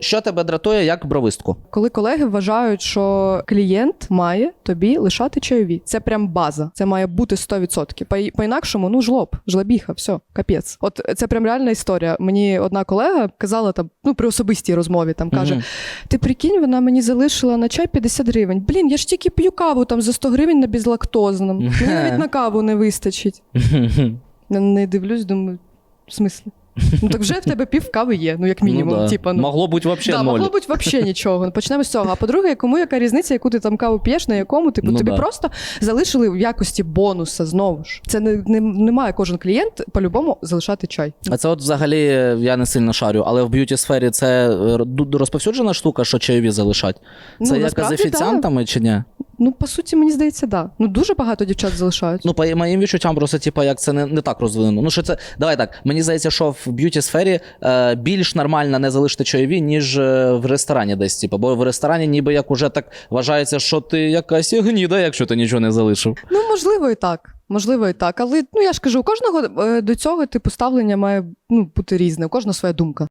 Що тебе дратує як бровистку? Коли колеги вважають, що клієнт має тобі лишати чайові. Це прям база. Це має бути 100%. По, по-інакшому, ну жлоб, жлобіха, все, капець. От це прям реальна історія. Мені одна колега казала там, ну при особистій розмові, там каже: Мгм. Ти прикинь, вона мені залишила на чай 50 гривень. Блін, я ж тільки п'ю каву там за 100 гривень на безлактозному. Мені навіть на каву не вистачить. Не дивлюсь, думаю, в смислі? Ну так вже в тебе пів кави є, ну як мінімум. ну, да. типа, ну. Могло бути взагалі Да, ноль. могло бути взагалі нічого. Ну, Почнемо з цього. А по-друге, кому яка різниця, яку ти там каву п'єш, на якому типу Ну, тобі да. просто залишили в якості бонуса знову ж. Це не, не, не має кожен клієнт по-любому залишати чай. А це от взагалі е, я не сильно шарю, але в б'юті сфері це е, розповсюджена штука, що чайові залишать. Це Ну, як з офіціантами чи ні? Ну, по суті, мені здається, да. Ну дуже багато дівчат залишають. Ну, по моїм відчуттям, просто типу, як це не, не так розвинено. Ну, що це, давай так. Мені здається, що в б'юті сфері е, більш нормально не залишити чайові, ніж е, в ресторані десь. Типу, бо в ресторані ніби як уже так вважається, що ти якась гніда, якщо ти нічого не залишив. Ну, можливо, і так. Можливо, і так. Але ну я ж кажу, у кожного е, до цього типу ставлення має ну, бути різне, у кожного своя думка.